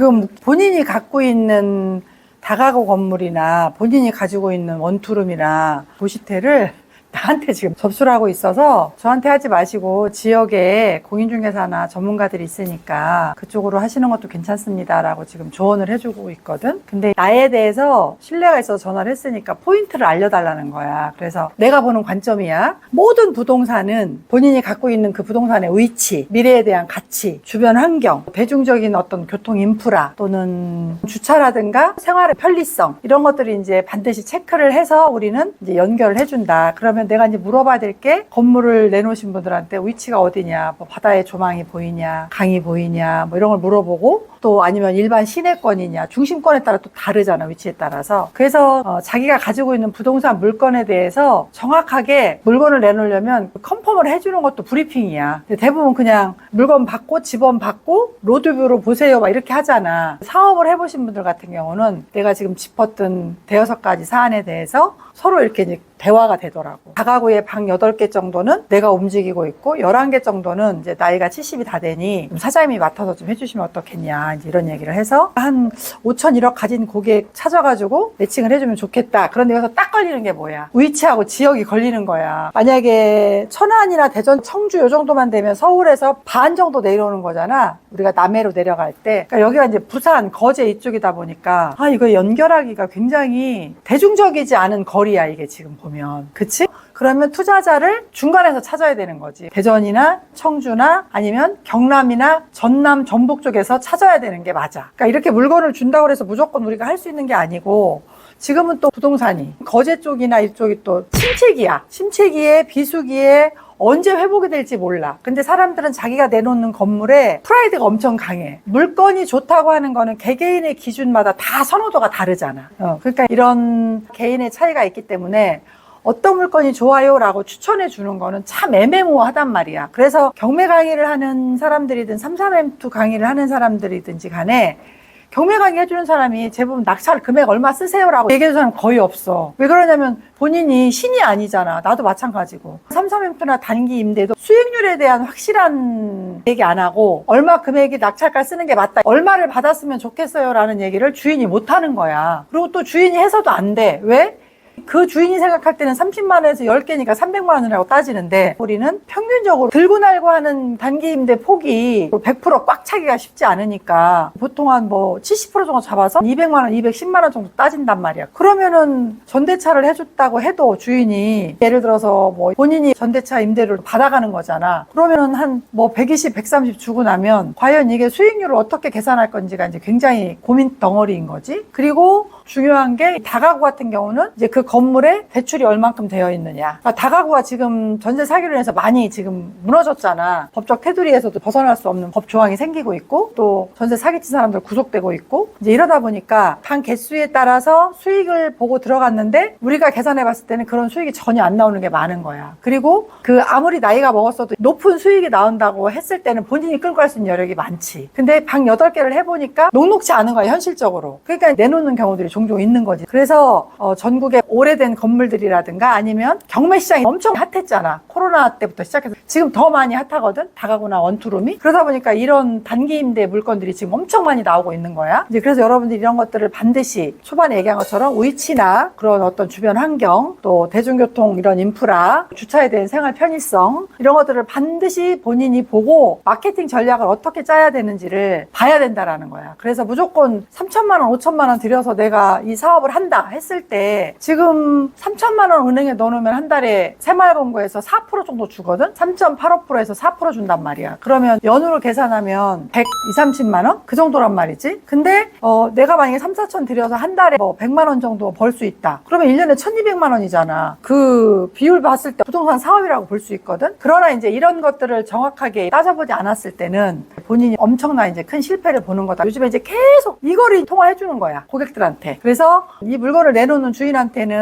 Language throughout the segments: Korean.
지금 본인이 갖고 있는 다가구 건물이나 본인이 가지고 있는 원투룸이나 도시태를 나한테 지금 접수를 하고 있어서 저한테 하지 마시고 지역에 공인중개사나 전문가들이 있으니까 그쪽으로 하시는 것도 괜찮습니다라고 지금 조언을 해주고 있거든. 근데 나에 대해서 신뢰가 있어서 전화를 했으니까 포인트를 알려달라는 거야. 그래서 내가 보는 관점이야. 모든 부동산은 본인이 갖고 있는 그 부동산의 위치, 미래에 대한 가치, 주변 환경, 대중적인 어떤 교통 인프라 또는 주차라든가 생활의 편리성 이런 것들이 이제 반드시 체크를 해서 우리는 이제 연결을 해준다. 그러면 내가 이제 물어봐야 될 게 건물을 내놓으신 분들한테 위치가 어디냐, 뭐 바다의 조망이 보이냐, 강이 보이냐, 뭐 이런 걸 물어보고 또 아니면 일반 시내권이냐, 중심권에 따라 또 다르잖아 위치에 따라서. 그래서 어, 자기가 가지고 있는 부동산 물건에 대해서 정확하게 물건을 내놓으려면 컨펌을 해주는 것도 브리핑이야. 대부분 그냥 물건 받고 집원 받고 로드뷰로 보세요 막 이렇게 하잖아. 사업을 해보신 분들 같은 경우는 내가 지금 짚었던 대여섯 가지 사안에 대해서 서로 이렇게 대화가 되더라고. 다가구의 방 8개 정도는 내가 움직이고 있고 11개 정도는 이제 나이가 70이 다 되니 좀 사장님이 맡아서 좀 해주시면 어떻겠냐 이제 이런 얘기를 해서 한 5천 1억 가진 고객 찾아가지고 매칭을 해주면 좋겠다. 그런데 여기서 딱 걸리는 게 뭐야? 위치하고 지역이 걸리는 거야. 만약에 천안이나 대전, 청주 요 정도만 되면 서울에서 반 정도 내려오는 거잖아. 우리가 남해로 내려갈 때. 그러니까 여기가 이제 부산, 거제 이쪽이다 보니까 아 이거 연결하기가 굉장히 대중적이지 않은 거리야 이게 지금 보면. 그치? 그러면 투자자를 중간에서 찾아야 되는 거지. 대전이나 청주나 아니면 경남이나 전남, 전북 쪽에서 찾아야 되는 게 맞아. 그러니까 이렇게 물건을 준다고 해서 무조건 우리가 할 수 있는 게 아니고 지금은 또 부동산이 거제 쪽이나 이쪽이 또 침체기야. 침체기에 비수기에 언제 회복이 될지 몰라. 근데 사람들은 자기가 내놓는 건물에 프라이드가 엄청 강해. 물건이 좋다고 하는 거는 개개인의 기준마다 다 선호도가 다르잖아. 어, 그러니까 이런 개인의 차이가 있기 때문에 어떤 물건이 좋아요라고 추천해 주는 거는 참 애매모호하단 말이야. 그래서 경매 강의를 하는 사람들이든 33M2 강의를 하는 사람들이든지 간에 경매 강의 해주는 사람이 대부분 낙찰 금액 얼마 쓰세요라고 얘기해주는 사람 거의 없어. 왜 그러냐면 본인이 신이 아니잖아. 나도 마찬가지고. 33M2나 단기 임대도 수익률에 대한 확실한 얘기 안 하고 얼마 금액이 낙찰가 쓰는 게 맞다. 얼마를 받았으면 좋겠어요라는 얘기를 주인이 못 하는 거야. 그리고 또 주인이 해서도 안 돼. 왜? 그 주인이 생각할 때는 30만 원에서 10개니까 300만 원이라고 따지는데 우리는 평균적으로 들고 날고 하는 단기 임대 폭이 100%꽉 차기가 쉽지 않으니까 보통 한 뭐 70% 정도 잡아서 200만 원, 210만 원 정도 따진단 말이야. 그러면은 전대차를 해줬다고 해도 주인이 예를 들어서 뭐 본인이 전대차 임대를 받아가는 거잖아. 그러면은 한 뭐 120, 130 주고 나면 과연 이게 수익률을 어떻게 계산할 건지가 이제 굉장히 고민 덩어리인 거지. 그리고 중요한 게 다가구 같은 경우는 이제 그 건물에 대출이 얼만큼 되어 있느냐. 그러니까 다가구가 지금 전세 사기로 인해서 많이 지금 무너졌잖아. 법적 테두리에서도 벗어날 수 없는 법 조항이 생기고 있고 또 전세 사기친 사람들 구속되고 있고 이제 이러다 보니까 방 개수에 따라서 수익을 보고 들어갔는데 우리가 계산해 봤을 때는 그런 수익이 전혀 안 나오는 게 많은 거야. 그리고 그 아무리 나이가 먹었어도 높은 수익이 나온다고 했을 때는 본인이 끌고 갈 수 있는 여력이 많지. 근데 방 8개를 해보니까 녹록지 않은 거야, 현실적으로. 그러니까 내놓는 경우들이 종종 있는 거지. 그래서 어, 전국에 오래된 건물들이라든가 아니면 경매 시장이 엄청 핫했잖아. 코로나 때부터 시작해서 지금 더 많이 핫하거든. 다가구나 원투룸이. 그러다 보니까 이런 단기 임대 물건들이 지금 엄청 많이 나오고 있는 거야. 이제 그래서 여러분들이 이런 것들을 반드시 초반에 얘기한 것처럼 위치나 그런 어떤 주변 환경 또 대중교통 이런 인프라 주차에 대한 생활 편의성 이런 것들을 반드시 본인이 보고 마케팅 전략을 어떻게 짜야 되는지를 봐야 된다라는 거야. 그래서 무조건 3천만 원, 5천만 원 들여서 내가 이 사업을 한다 했을 때 지금 3천만 원 은행에 넣어놓으면 한 달에 새마을금고에서 4% 정도 주거든? 3.85%에서 4% 준단 말이야. 그러면 연으로 계산하면 100, 2, 30만 원? 그 정도란 말이지. 근데 어, 내가 만약에 3, 4천 들여서 한 달에 뭐 100만 원 정도 벌 수 있다. 그러면 1년에 1,200만 원이잖아. 그 비율 봤을 때 부동산 사업이라고 볼 수 있거든? 그러나 이제 이런 것들을 정확하게 따져보지 않았을 때는 본인이 엄청난 이제 큰 실패를 보는 거다. 요즘에 이제 계속 이거를 통화해 주는 거야. 고객들한테. 그래서 이 물건을 내놓는 주인한테는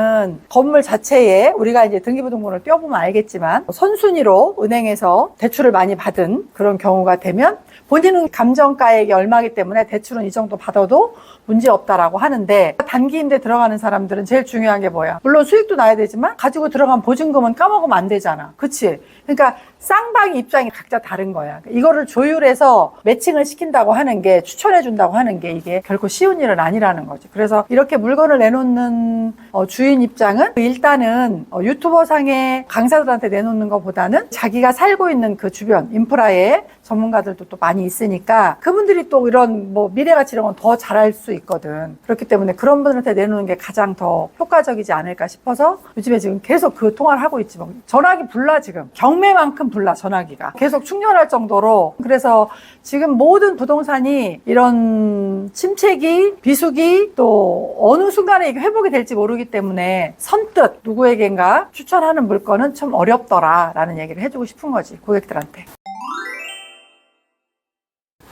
건물 자체에 우리가 이제 등기부등본을 띄워보면 알겠지만 선순위로 은행에서 대출을 많이 받은 그런 경우가 되면 본인은 감정가액이 얼마기 때문에 대출은 이 정도 받아도 문제 없다라고 하는데 단기 임대 들어가는 사람들은 제일 중요한 게 뭐야? 물론 수익도 나야 되지만 가지고 들어간 보증금은 까먹으면 안 되잖아. 그치? 그러니까 쌍방 입장이 각자 다른 거야. 이거를 조율해서 매칭을 시킨다고 하는 게 추천해 준다고 하는 게 이게 결코 쉬운 일은 아니라는 거죠. 그래서 이렇게 물건을 내놓는 어, 주인 입장은 일단은 어, 유튜버 상의 강사들한테 내놓는 것보다는 자기가 살고 있는 그 주변 인프라에 전문가들도 또 많이 있으니까 그분들이 또 이런 뭐 미래가치 이런 건 더 잘할 수 있거든. 그렇기 때문에 그런 분들한테 내놓는 게 가장 더 효과적이지 않을까 싶어서 요즘에 지금 계속 그 통화를 하고 있지 뭐. 전화기 불나 지금. 경매만큼 불나 전화기가. 계속 충전할 정도로. 그래서 지금 모든 부동산이 이런 침체기, 비수기 또 어느 순간에 이게 회복이 될지 모르기 때문에 선뜻 누구에겐가 추천하는 물건은 좀 어렵더라라는 얘기를 해주고 싶은 거지 고객들한테.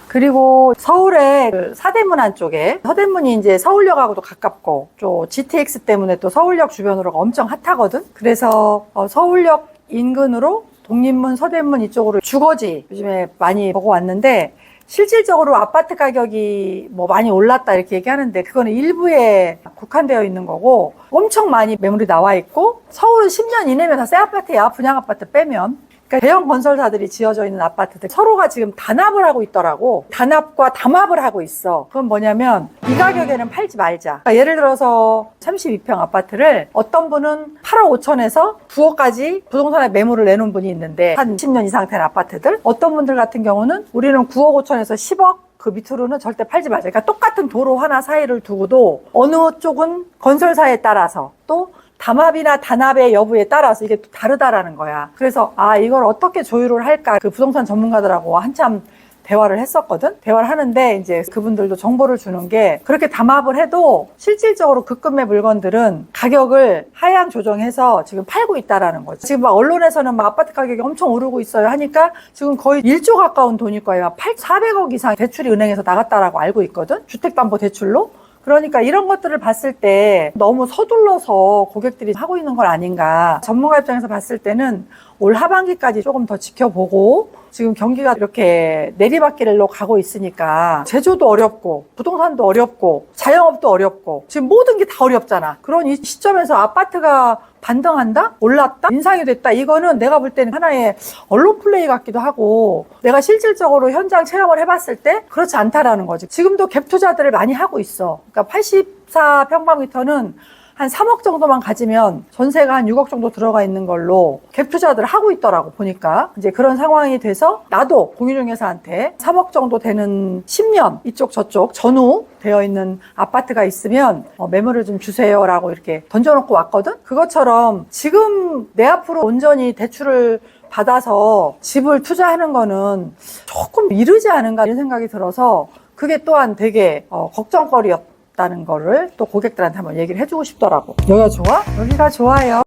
그리고 서울의 그 사대문 안쪽에 서대문이 이제 서울역하고도 가깝고 또 GTX 때문에 또 서울역 주변으로가 엄청 핫하거든. 그래서 어, 서울역 인근으로 독립문, 서대문 이쪽으로 주거지 요즘에 많이 보고 왔는데 실질적으로 아파트 가격이 뭐 많이 올랐다 이렇게 얘기하는데 그거는 일부에 국한되어 있는 거고 엄청 많이 매물이 나와 있고 서울은 10년 이내면 다 새 아파트야 분양 아파트 빼면 그러니까 대형 건설사들이 지어져 있는 아파트들 서로가 지금 단합을 하고 있더라고. 단합과 담합을 하고 있어. 그건 뭐냐면 이 가격에는 팔지 말자. 그러니까 예를 들어서 32평 아파트를 어떤 분은 8억 5천에서 9억까지 부동산에 매물을 내놓은 분이 있는데 한 10년 이상 된 아파트들. 어떤 분들 같은 경우는 우리는 9억 5천에서 10억 그 밑으로는 절대 팔지 말자. 그러니까 똑같은 도로 하나 사이를 두고도 어느 쪽은 건설사에 따라서 또 담합이나 단합의 여부에 따라서 이게 또 다르다라는 거야. 그래서 아 이걸 어떻게 조율을 할까 그 부동산 전문가들하고 한참 대화를 했었거든. 대화를 하는데 이제 그분들도 정보를 주는 게 그렇게 담합을 해도 실질적으로 급금의 물건들은 가격을 하향 조정해서 지금 팔고 있다라는 거지. 지금 막 언론에서는 막 아파트 가격이 엄청 오르고 있어요 하니까 지금 거의 1조 가까운 돈일 거예요. 8, 400억 이상 대출이 은행에서 나갔다라고 알고 있거든. 주택담보대출로. 그러니까 이런 것들을 봤을 때 너무 서둘러서 고객들이 하고 있는 건 아닌가. 전문가 입장에서 봤을 때는 올 하반기까지 조금 더 지켜보고 지금 경기가 이렇게 내리막길로 가고 있으니까 제조도 어렵고 부동산도 어렵고 자영업도 어렵고 지금 모든 게 다 어렵잖아. 그런 이 시점에서 아파트가 반등한다? 올랐다? 인상이 됐다? 이거는 내가 볼 때는 하나의 언론 플레이 같기도 하고 내가 실질적으로 현장 체험을 해봤을 때 그렇지 않다라는 거지. 지금도 갭 투자들을 많이 하고 있어. 그러니까 84평방미터는 한 3억 정도만 가지면 전세가 한 6억 정도 들어가 있는 걸로 갭 투자들을 하고 있더라고 보니까. 이제 그런 상황이 돼서 나도 공유중개사한테 3억 정도 되는 10년 이쪽 저쪽 전후 되어 있는 아파트가 있으면 어, 매물을 좀 주세요라고 이렇게 던져놓고 왔거든? 그것처럼 지금 내 앞으로 온전히 대출을 받아서 집을 투자하는 거는 조금 이르지 않은가 이런 생각이 들어서 그게 또한 되게 어, 걱정거리였 다는 거를 또 고객들한테 한번 얘기를 해주고 싶더라고. 여기가 좋아? 여기가 좋아요.